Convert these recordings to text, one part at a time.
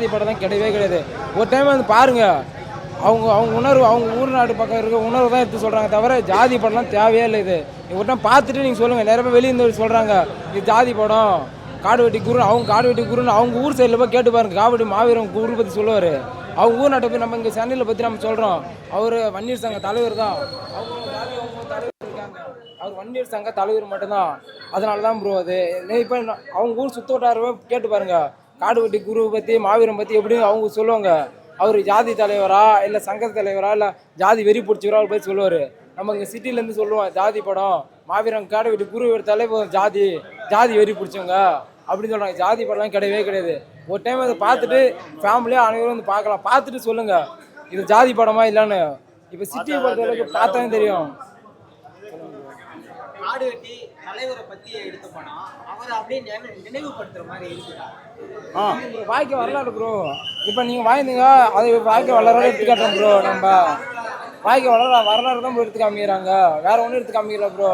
ஜாதி படம் தான் கிடையவே கிடையாது. ஒரு டைம் வந்து பாருங்க அவங்க அவங்க உணர்வு அவங்க ஊர் நாடு பக்கம் இருக்க உணர்வு தான் எடுத்து சொல்கிறாங்க தவிர ஜாதி படம்லாம் தேவையே இல்லை இது. ஒரு டைம் பார்த்துட்டு நீங்கள் சொல்லுங்கள் நிறைய பேர் வெளியே இருந்து சொல்கிறாங்க இது ஜாதி படம் காடு வெட்டி குரு அவங்க காடு வெட்டி குருன்னு அவங்க ஊர் சைடில் போய் கேட்டு பாருங்க காவடி மாவீரம் குரு பற்றி சொல்லுவார். அவங்க ஊர் நாட்டை போய் நம்ம இங்கே சென்னையில் பற்றி நம்ம சொல்கிறோம் அவர் வன்னியர் சங்க தலைவர் தான். அவங்க ஜாதி அவங்க தலைவர் இருக்காங்க. அவர் வன்னியர் சங்க தலைவர் மட்டும்தான். அதனால தான் ப்ரோ அது இப்போ அவங்க ஊர் சுத்த வட்டாரமே கேட்டு பாருங்க. காடுவெட்டி குருவை பற்றி மாவீரம் பற்றி எப்படி அவங்க சொல்லுவாங்க. அவர் ஜாதி தலைவரா இல்லை சங்க தலைவரா இல்லை ஜாதி வெறி பிடிச்சவரா போய் சொல்லுவார். நம்ம இங்கே சிட்டிலேருந்து சொல்லுவோம் ஜாதி படம் மாவீரம் காடு வெட்டி குரு தலைவர் ஜாதி ஜாதி வெறி பிடிச்சவங்க அப்படின்னு சொல்கிறாங்க ஜாதி படம்லாம் கிடையவே கிடையாது. ஒரு டைம் அதை பார்த்துட்டு ஃபேமிலியாக அனைவரும் வந்து பார்க்கலாம். பார்த்துட்டு சொல்லுங்கள் இது ஜாதி படமா இல்லைன்னு. இப்போ சிட்டியை அளவுக்கு பார்த்தாலும் தெரியும். காடு வெட்டி தலைவரை பற்றி எடுத்து போனால் அவரை அப்படியே நினைவுபடுத்துகிற மாதிரி இருக்குதா? ஆ. வாழ்க்கை வரலாறு ப்ரோ இப்போ நீங்கள் வாங்கினீங்க அது வாழ்க்கை வரலாறு எடுத்து காட்டுறோம் ப்ரோ நம்ம. வாழ்க்கை வரலாறு வரலாறு தான் bro எடுத்து காமிக்கிறாங்க. வேற ஒன்றும் எடுத்து காமிக்கல ப்ரோ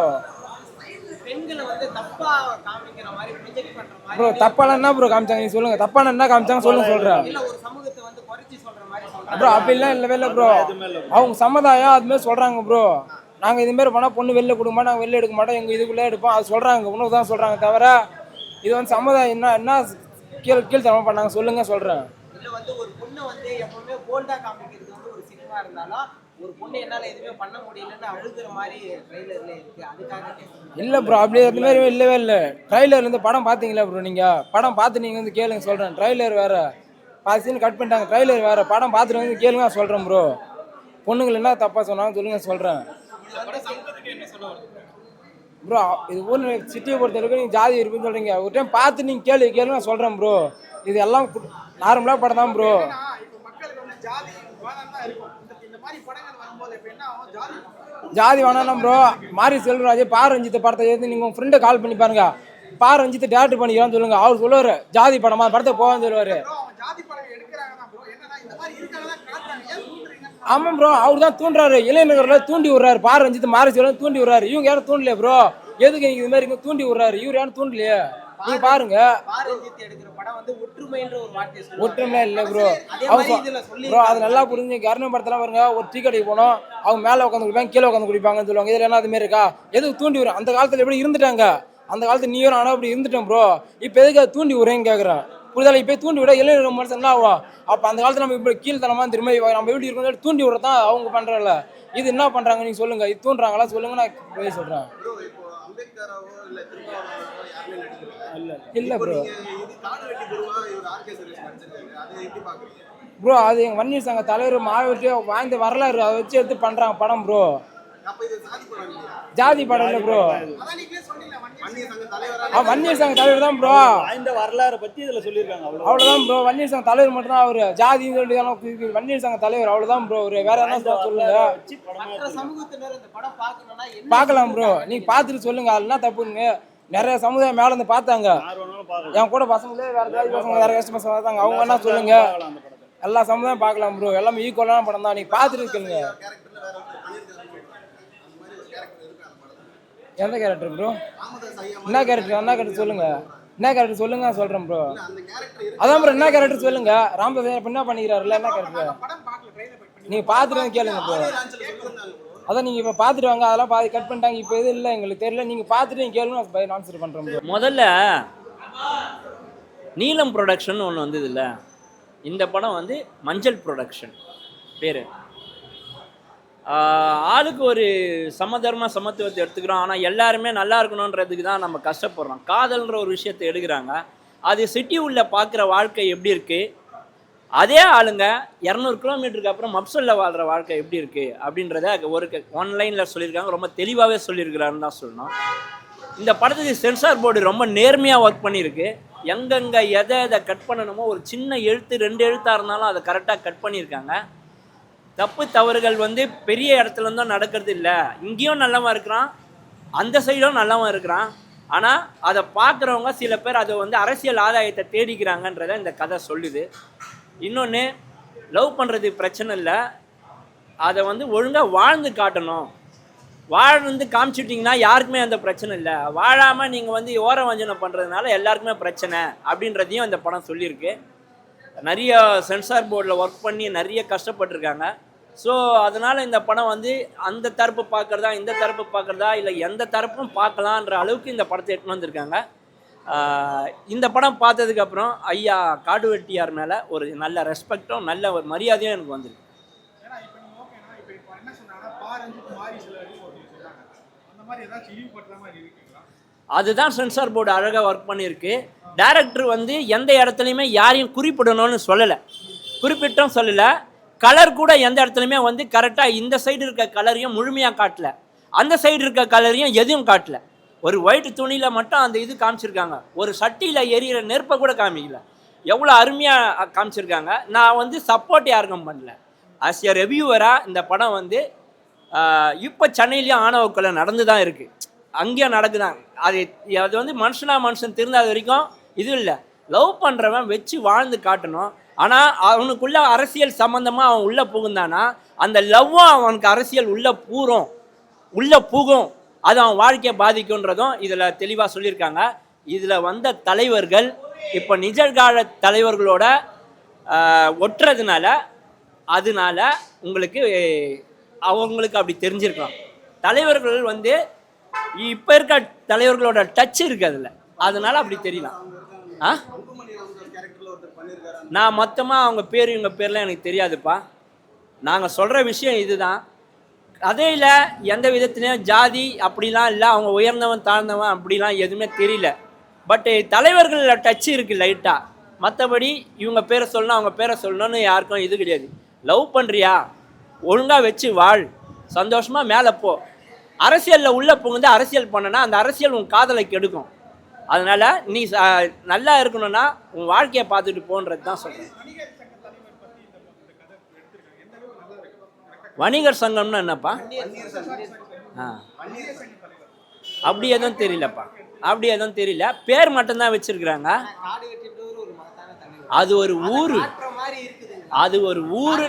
பெண்களை வந்து தப்பா காமிக்கிற மாதிரி ப்ரொஜெக்ட் பண்ற மாதிரி ப்ரோ தப்பான என்ன ப்ரோ காமிச்சாங்க? நீங்க சொல்லுங்க. தப்பான என்ன காமிச்சாங்க சொல்லுங்க சொல்கிறேன் இல்ல ஒரு சமூகத்தை வந்து குறைச்சி சொல்ற மாதிரி சொல்றாங்க. ப்ரோ அப்படிலாம் இல்லவே இல்லை ப்ரோ அவங்க சமுதாயம் அதுமாரி சொல்கிறாங்க ப்ரோ நாங்கள் இதுமாரி பண்ணால் பொண்ணு வெளில கொடுக்க மாட்டோம் நாங்கள் வெளில எடுக்க மாட்டோம் எங்கள் இதுக்குள்ளே எடுப்போம். அது சொல்கிறாங்க உணவு தான் சொல்கிறாங்க தவிர இது வந்து சமுதாயம் என்ன என்ன கீழ் கீழ்த்தனமாக பண்ணாங்க. சொல்லுங்க சொல்கிறேன் இல்ல வந்து ஒரு பொண்ணை வந்து எப்பவுமே போல்டா காமிக்கிறது வந்து ஒரு சினிமா இருந்தாலும் ஒரு பொண்ணு என்னால எதுவுமே பண்ண முடியலன்னு அழுகுற மாதிரி ட்ரெய்லர்ல இருக்கு. அதுக்காக. இல்லை ப்ரோ அப்படியே அந்த மாதிரி இல்லவே இல்லை. ட்ரைலர் இருந்து படம் பார்த்தீங்களா ப்ரோ நீங்கள் படம் பார்த்து நீங்கள் வந்து கேளுங்க சொல்கிறேன் ட்ரைலர் வேறு. பாதி சீன் கட் பண்ணிட்டாங்க. ட்ரைலர் வேறு. படம் பார்த்துட்டு வந்து கேளுங்க சொல்கிறேன் ப்ரோ பொண்ணுங்களை என்ன தப்பாக சொன்னாங்க சொல்லுங்க சொல்கிறேன் ப்ரோ இது ஊர் சிட்டியை பொறுத்த வரைக்கும் நீங்கள் ஜாதி இருப்புன்னு சொல்கிறீங்க ஒரு டைம் பார்த்து நீங்கள் கேளு கேளுங்க நான் சொல்கிறேன் ப்ரோ இது எல்லாம் நார்மலாக படம் தான் ப்ரோ ஜாதி வேணாம் ப்ரோ மாரி செல்வராஜ் பா ரஞ்சித் படத்தை எடுத்து நீங்கள் உங்கள் ஃப்ரெண்டை கால் பண்ணி பாருங்க. பா ரஞ்சித் டேரக்ட் பண்ணிக்கிறான்னு சொல்லுங்க. அவர் சொல்லுவார் ஜாதி படமா படத்தை போவான்னு சொல்லுவார். ப்ரோ ஆமாம் ப்ரோ அவர் தான் தூண்டுறாரு. இளைஞர்களை தூண்டி விடுறாரு. பா ரஞ்சித் மாரி செல்வன் தூண்டி விடுறாரு. இவங்க யாரும் தூண்டலையே ப்ரோ எதுக்கு நீங்கள் இது மாதிரி இங்க தூண்டி விடுறாரு? இவர் யாரும் தூண்டலையே? நீங்கள் பாருங்க. ஒற்றுமை இல்லை ப்ரோ அவங்க ப்ரோ அது நல்லா புரிஞ்சு கருணை படத்தெல்லாம் பாருங்க. ஒரு டீ கடைக்கு போனோம். அவங்க மேலே உட்காந்து குடிப்பாங்க கீழே உட்காந்து குடிப்பாங்கன்னு சொல்லுவாங்க. இதில் என்ன அது மாதிரி இருக்கா? எதுக்கு தூண்டி விடுறேன் அந்த காலத்தில் எப்படி இருந்துட்டாங்க? அந்த காலத்துல நீ ஆனால் அப்படி இருந்துட்டேன் ப்ரோ இப்போ எதுக்கு தூண்டி விடுறேன்னு கேட்குறேன் புரிதலை இப்போ தூண்டி விட இளைஞர் மனுஷன் என்ன ஆகும் அப்போ அந்த காலத்தில் நம்ம இப்படி கீழ்த்தனமாக திரும்ப நம்ம எப்படி இருக்கணும் தூண்டி விட தான் அவங்க பண்ணுறல இது என்ன பண்ணுறாங்க நீங்கள் சொல்லுங்கள் இது தூண்டுறாங்களா? சொல்லுங்க நான் போய் சொல்கிறேன் இல்ல ப்ரோ. ப்ரோ அது எங்கள் வன்னியர் சங்க தலைவர் மாவட்ட வாழ்ந்த வரலாறு அதை வச்சு எடுத்து பண்ணுறாங்க படம் ப்ரோ. ஜாதி படம் இல்லை ப்ரோ வன்னியர் சங்க தலைவர் தான் ப்ரோ இந்த வரலாறு பத்தி இதுல சொல்லியிருக்காங்க அவ்வளவு அவ்வளோதான் ப்ரோ வன்னியர் சங்க தலைவர் மட்டும் தான் அவரு ஜாதின்னு சொல்லி தானே குறி- வன்னியர் சங்க தலைவர் அவ்வளோதான் ப்ரோ அவரு வேற என்ன சொல்ல- சொல்லுங்க பார்க்கலாம் ப்ரோ நீங்க பார்த்துட்டு சொல்லுங்க அது என்ன தப்புங்க நிறைய சமுதாயம் மேல இருந்து பார்த்தாங்க. என் கூட பசங்களே வேற ஜாதி பசங்க வேற கஷ்ட பசங்க பார்த்தாங்க அவங்க என்ன சொல்லுங்க. எல்லா சமுதாயம் பார்க்கலாம் ப்ரோ எல்லாமே ஈக்குவலான படம் தான். நீங்க பார்த்துட்டு கேளுங்க கேரக்டர்ல வேற ஒருத்தர் பண்ணியிருக்காருன்னு சொல்றாங்க அந்த மாதிரி ஒரு கேரக்டர் இருக்கு அந்த படத்துல எந்த கேரக்டர் ப்ரோ என்ன கேரக்டர் என்ன கேரக்டர் சொல்லுங்க. என்ன கேரக்டர் சொல்லுங்க நான் சொல்றேன் ப்ரோ அதான் ப்ரோ என்ன கேரக்டர் சொல்லுங்க? ராமதாஸ் என்ன பண்ணிக்கிறாருல என்ன கேரக்டர் நீங்க பார்த்துட்டு கேளுங்க ப்ரோ அதான் நீங்க இப்ப பாத்துட்டு வாங்க அதெல்லாம் பாதி கட் பண்ணிட்டாங்க இப்போ எது இல்லை எங்களுக்கு தெரியல. நீங்க பாத்துட்டு கேளுங்க நான் ஆன்சர் பண்றேன் ப்ரோ முதல்ல நீலம் ப்ரொடக்ஷன் ஒன்று வந்ததுல்ல இந்த படம் வந்து மஞ்சள் ப்ரொடக்ஷன் பேர். ஆளுக்கு ஒரு சமதர்ம சமத்துவத்தை எடுத்துக்கிறோம். ஆனால் எல்லாருமே நல்லா இருக்கணுன்றதுக்கு தான் நம்ம கஷ்டப்படுறோம். காதல்ன்ற ஒரு விஷயத்தை எடுக்கிறாங்க. அது சிட்டி உள்ள பார்க்குற வாழ்க்கை எப்படி இருக்குது அதே ஆளுங்க இரநூறு கிலோமீட்டருக்கு அப்புறம் மப்சலில் வாழ்கிற வாழ்க்கை எப்படி இருக்குது அப்படின்றத ஒரு ஆன்லைனில் சொல்லியிருக்காங்க. ரொம்ப தெளிவாகவே சொல்லியிருக்கிறாருன்னு தான் சொல்லணும். இந்த படத்துக்கு சென்சார் போர்டு ரொம்ப நேர்மையாக ஒர்க் பண்ணியிருக்கு. எங்கெங்கே எதை எதை கட் பண்ணணுமோ ஒரு சின்ன எழுத்து ரெண்டு எழுத்தாக இருந்தாலும் அதை கரெக்டாக கட் பண்ணியிருக்காங்க. தப்பு தவறுகள் வந்து பெரிய இடத்துல இருந்தும் நடக்கிறது இல்லை. இங்கேயும் நல்லவன் இருக்கிறான் அந்த சைடும் நல்லவன் இருக்கிறான். ஆனால் அதை பார்க்குறவங்க சில பேர் அதை வந்து அரசியல் ஆதாயத்தை தேடிக்கிறாங்கன்றத இந்த கதை சொல்லுது. இன்னொன்று லவ் பண்ணுறது பிரச்சனை இல்லை. அதை வந்து ஒழுங்காக வாழ்ந்து காட்டணும். வாழ்ந்து காமிச்சிட்டிங்கன்னா யாருக்குமே அந்த பிரச்சனை இல்லை. வாழாமல் நீங்கள் வந்து ஓர வஞ்சனை பண்ணுறதுனால எல்லாருக்குமே பிரச்சனை அப்படின்றதையும் அந்த படம் சொல்லியிருக்கு. நிறைய சென்சார் போர்டில் ஒர்க் பண்ணி நிறைய கஷ்டப்பட்டிருக்காங்க. ஸோ அதனால் இந்த படம் வந்து அந்த தரப்பு பார்க்குறதா இந்த தரப்பு பார்க்குறதா இல்லை எந்த தரப்பும் பார்க்கலான்ற அளவுக்கு இந்த படத்தை எடுத்துன்னு வந்திருக்காங்க. இந்த படம் பார்த்ததுக்கப்புறம் ஐயா காடு வெட்டியார் மேலே ஒரு நல்ல ரெஸ்பெக்டும் நல்ல ஒரு மரியாதையும் எனக்கு வந்திருக்கு. அதுதான் சென்சார் போர்டு அழகாக ஒர்க் பண்ணியிருக்கு டைரக்டர் வந்து எந்த இடத்துலையுமே யாரையும் குறிப்பிடணும்னு சொல்லலை. குறிப்பிட்டும் சொல்லலை. கலர் கூட எந்த இடத்துலையுமே வந்து கரெக்டாக இந்த சைடு இருக்க கலரையும் முழுமையாக காட்டல. அந்த சைடு இருக்க கலரையும் எதுவும் காட்டல. ஒரு ஒயிட் துணியில் மட்டும் அந்த இது காமிச்சிருக்காங்க. ஒரு சட்டியில் எரியிற நெருப்பை கூட காமிக்கல. எவ்வளோ அருமையாக காமிச்சிருக்காங்க. நான் வந்து சப்போர்ட் யாருக்கும் பண்ணல. ஆஸ் எ ரெவியூவராக இந்த படம் வந்து இப்போ சென்னையிலேயும் ஆணவ கொலை நடந்து தான் இருக்குது அங்கேயும் நடக்குதான். அது அது வந்து மனுஷனா மனுஷன் திருந்தாத வரைக்கும் இது இல்லை. லவ் பண்ணுறவன் வச்சு வாழ்ந்து காட்டணும். ஆனால் அவனுக்குள்ள அரசியல் சம்மந்தமாக அவன் உள்ளே புகுந்தானா அந்த லவ்வும் அவனுக்கு அரசியல் உள்ளே பூரும் உள்ளே புகும். அது அவன் வாழ்க்கையை பாதிக்குன்றதும் இதில் தெளிவாக சொல்லியிருக்காங்க. இதில் வந்த தலைவர்கள் இப்போ நிஜகால தலைவர்களோட ஒட்டுறதுனால அதனால உங்களுக்கு அவங்களுக்கு அப்படி தெரிஞ்சிருக்கலாம். தலைவர்கள் வந்து இப்போ இருக்க தலைவர்களோட டச் இருக்கு அதில். அதனால அப்படி தெரியலாம். ஆ? நான் மொத்தமாக அவங்க பேர் இவங்க பேர்லாம் எனக்கு தெரியாதுப்பா. நாங்கள் சொல்கிற விஷயம் இதுதான். கதையில் எந்த விதத்துலையும் ஜாதி அப்படிலாம் இல்லை அவங்க உயர்ந்தவன் தாழ்ந்தவன் அப்படிலாம் எதுவுமே தெரியல. பட்டு தலைவர்களில் டச் இருக்குது லைட்டாக மற்றபடி இவங்க பேரை சொல்லணும் அவங்க பேரை சொல்லணும்னு யாருக்கும் இது கிடையாது. லவ் பண்ணுறியா ஒழுங்காக வச்சு வாழ். சந்தோஷமாக மேலே போ. அரசியலில் உள்ளே புகுந்து அரசியல் பண்ணனா அந்த அரசியல் உன் காதலை கெடுக்கும். அதனால் நீ நல்லா இருக்கணும்னா உன் வாழ்க்கையை பார்த்துட்டு போன்றது தான் சொல்கிறேன் வணிகர் சங்கம்னா என்னப்பா? ஆ. அப்படி எதுவும் தெரியலப்பா. அப்படி எதுவும் தெரியல. பேர் மட்டும்தான் வச்சிருக்கிறாங்க. அது ஒரு ஊர். அது ஒரு ஊரு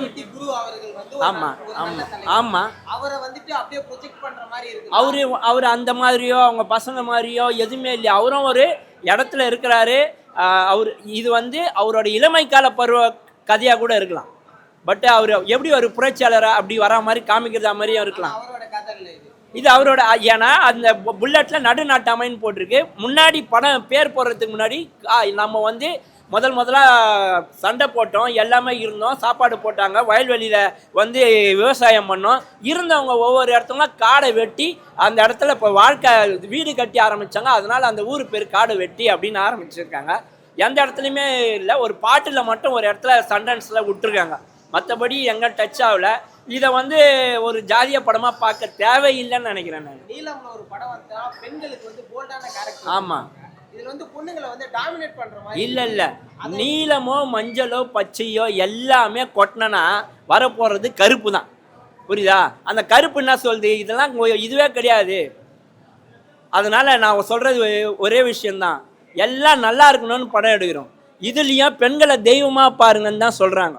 ஆமா ஆமா. ஆமா. அவரை வந்துட்டு அப்படியே ப்ரொஜெக்ட் பண்ற மாதிரி இருக்கு. அவரு அவர் அந்த மாதிரியோ அவங்க பசங்க மாதிரியோ எதுவுமே இல்லையா. அவரும் ஒரு இடத்துல இருக்கிறாரு. அவர் இது வந்து அவரோட இளமை கால பருவ கதையாக கூட இருக்கலாம். பட் அவர் எப்படி ஒரு புரட்சியாளராக அப்படி வரா மாதிரி காமிக்கிறதா மாதிரியும் இருக்கலாம். இல்ல இது. அவரோட ஏன்னா அந்த புல்லட்டில் நடுநாட்டாமைன்னு போட்டிருக்கு. முன்னாடி படம் பேர் போடுறதுக்கு முன்னாடி நம்ம வந்து முதல் முதலாக சண்டை போட்டோம் எல்லாமே இருந்தோம் சாப்பாடு போட்டாங்க வயல்வெளியில் வந்து விவசாயம் பண்ணோம். இருந்தவங்க ஒவ்வொரு இடத்துல காடை வெட்டி அந்த இடத்துல இப்போ வாழ்க்கை வீடு கட்டி ஆரம்பித்தாங்க அதனால் அந்த ஊர் பேர் காடு வெட்டி அப்படின்னு ஆரம்பிச்சிருக்காங்க. எந்த இடத்துலையுமே இல்லை ஒரு பாட்டில் மட்டும் ஒரு இடத்துல சண்டன்ஸில் விட்டுருக்காங்க. மற்றபடி எங்கே டச் ஆகல. இதை வந்து ஒரு ஜாதிய படமாக பார்க்க தேவையில்லைன்னு நினைக்கிறேன் நான். நீலம்ல ஒரு படம் வந்தா பெண்களுக்கு வந்து போல்டான கேரக்டர் ஆமா. இதுல வந்து பொண்ணுங்களை வந்து டாமினேட் பண்ற மாதிரி இல்லை இல்லை. நீலமோ மஞ்சளோ பச்சையோ எல்லாமே கொட்டினா வரப்போகிறது கருப்பு தான் புரியுதா? அந்த கருப்பு என்ன சொல்லுது? இதெல்லாம் இதுவே கிடையாது. அதனால நான் சொல்கிறது ஒரே விஷயந்தான் எல்லாம் நல்லா இருக்கணும்னு படம் எடுக்கிறோம். இதுலேயும் பெண்களை தெய்வமாக பாருங்கன்னு தான் சொல்கிறாங்க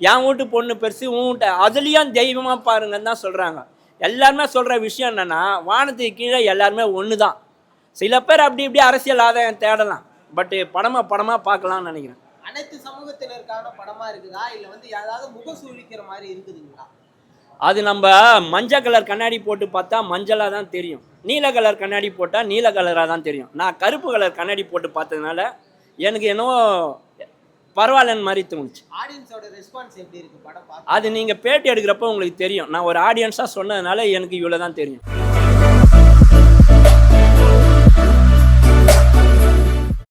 என் வீட்டு பொண்ணு பெருசு உன் வீட்டு அதுலேயும் தெய்வமாக பாருங்கன்னு தான் சொல்கிறாங்க எல்லாருமே சொல்கிற விஷயம் என்னென்னா வானத்துக்கு கீழே எல்லாருமே ஒன்று தான் சில பேர் அப்படி இப்படி அரசியல் ஆதாயம் தேடலாம். பட்டு படமாக படமாக பார்க்கலாம்னு நினைக்கிறேன். அனைத்து சமூகத்தினருக்கான படமா இருக்குதா? இல்ல வந்து ஏதாவது முகசூழிக்கிற மாதிரி இருக்குதுங்களா? அது நம்ம மஞ்சள் கலர் கண்ணாடி போட்டு பார்த்தா மஞ்சளாக தான் தெரியும். நீல கலர் கண்ணாடி போட்டால் நீல கலராக தான் தெரியும். நான் கருப்பு கலர் கண்ணாடி போட்டு பார்த்ததுனால எனக்கு என்னவோ பரவாயில்லன்னு மாதிரி தோணுச்சு. ஆடியன்ஸோட ரெஸ்பான்ஸ் எப்படி இருக்கு? படம் அது நீங்கள் பேட்டி எடுக்கிறப்போ உங்களுக்கு தெரியும். நான் ஒரு ஆடியன்ஸாக சொன்னதுனால எனக்கு இவ்வளோ தான் தெரியும்.